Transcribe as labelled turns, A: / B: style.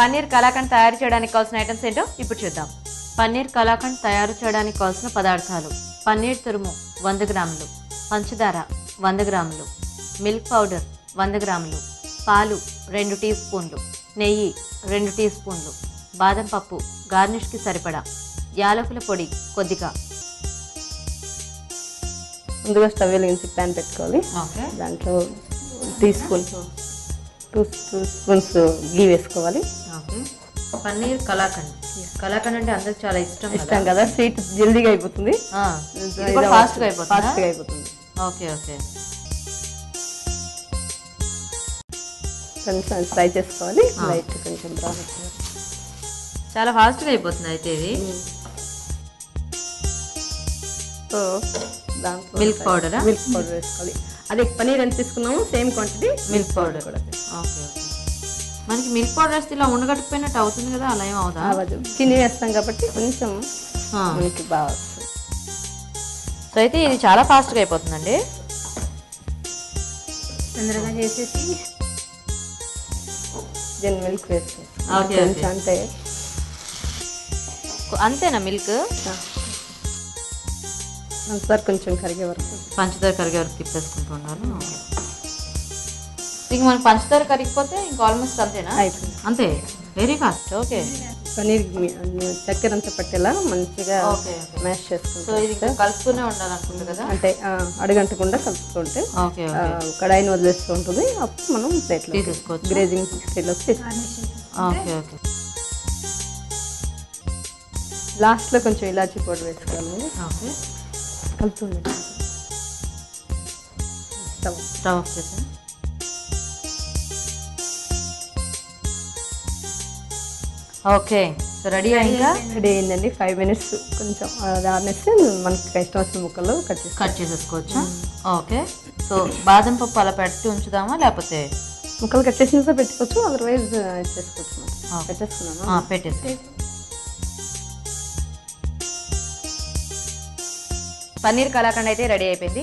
A: పన్నీర్ కలాకండ్ తయారు చేయడానికి కావాల్సిన ఐటమ్స్ ఏంటో ఇప్పుడు చూద్దాం. పన్నీర్ కలాకండ్ తయారు చేయడానికి కావాల్సిన పదార్థాలు. పన్నీర్ తురుము వంద గ్రాములు. పంచదార వంద గ్రాములు. మిల్క్ పౌడర్ వంద గ్రాములు. పాలు రెండు టీ స్పూన్లు. నెయ్యి రెండు టీ స్పూన్లు. బాదం పప్పు గార్నిష్కి సరిపడా. యాలకుల పొడి కొద్దిగా.
B: ముందుగా స్టవ్ వెలిగించి ప్యాన్ పెట్టుకోవాలి. దాంట్లో teaspoon two two spoons ghee వేసుకోవాలి.
A: పన్నీర్ కలాకండ్. కలాకండ్ అంటే అందరికి చాలా ఇష్టం
B: ఇష్టం కదా. స్వీట్ జల్దీగా అయిపోతుంది.
A: ఫాస్ట్గా అయిపోతుందా?
B: ఫాస్ట్గా అయిపోతుంది.
A: Okay okay.
B: కొంచెం ఫ్రై చేసుకోవాలి. లైట్ కొంచెం బ్రౌన్
A: చాలా ఫాస్ట్గా అయిపోతుంది అయితే ఇది.
B: సో దాంట్లో
A: మిల్క్ పౌడరా
B: మిల్క్ పౌడర్ వేసుకోవాలి. అదే పనీర్ ఎంత తీసుకున్నామో same quantity
A: milk powder okay okay మనకి మిల్క్ పౌడర్ వేస్తే ఇలా ఉండగట్టుకుపోయినట్టు అవుతుంది కదా అలా ఏం అవుదా?
B: అవ్వదు చిన్ని వేస్తాం కాబట్టి కొంచెం
A: ఆ.
B: మనకి బాగా
A: సో అయితే ఇది చాలా ఫాస్ట్గా అయిపోతుందండి.
B: తొందరగా చేసేసి మిల్క్ కొంచెం అంటే
A: అంతేనా మిల్క్?
B: సార్ కొంచెం కరిగే వరకు.
A: పంచదార కరిగే వరకు తిప్పేసుకుంటూ ఉండాలి? ఇంక మనకి పంచదార కరిగిపోతే ఇంకా ఆల్మోస్ట్ అంతేనా?
B: అయిపోయింది.
A: అంతే? వెరీ ఫాస్ట్ ఓకే
B: పనీర్ చక్కెర అంతా పట్టేలా మంచిగా మ్యాష్
A: సో
B: చేసుకుంటాం
A: కలుపుతూనే ఉండాలనుకుంటుంది కదా?
B: అంటే అడుగంటకుండా కలుపుకుంటే కడాయిని వదిలేస్తూ ఉంటుంది. అప్పుడు మనం ప్లేట్లో
A: తీసేసుకోవచ్చు.
B: గ్రేజింగ్ ప్లేట్లోకి తీసుకోవచ్చు
A: ఓకే ఓకే
B: లాస్ట్లో కొంచెం ఇలాచీ పౌడర్ వేసుకోవాలి.
A: ఓకే
B: కలుపుతుంది స్టవ్
A: స్టవ్ ఆఫ్ చేసాను ఓకే. సో రెడీ అయిందా
B: రెడీ అయిందండి. ఫైవ్ మినిట్స్ కొంచెం ఆనేస్తే మనకి ఇష్టం వచ్చిన ముక్కలు కట్ చేసుకోవాలి
A: కట్ చేసేసుకోవచ్చా? ఓకే. సో బాదం పప్పు అలా పెట్టి ఉంచుదామా లేకపోతే?
B: ముక్కలు కట్ చేసిన పెట్టుకోవచ్చు అదర్వైజ్ చేసుకోవచ్చు. పెట్టేసుకున్నాను.
A: ఆ, పెట్టేసి పన్నీర్ కలాకండ్ అయితే రెడీ అయిపోయింది.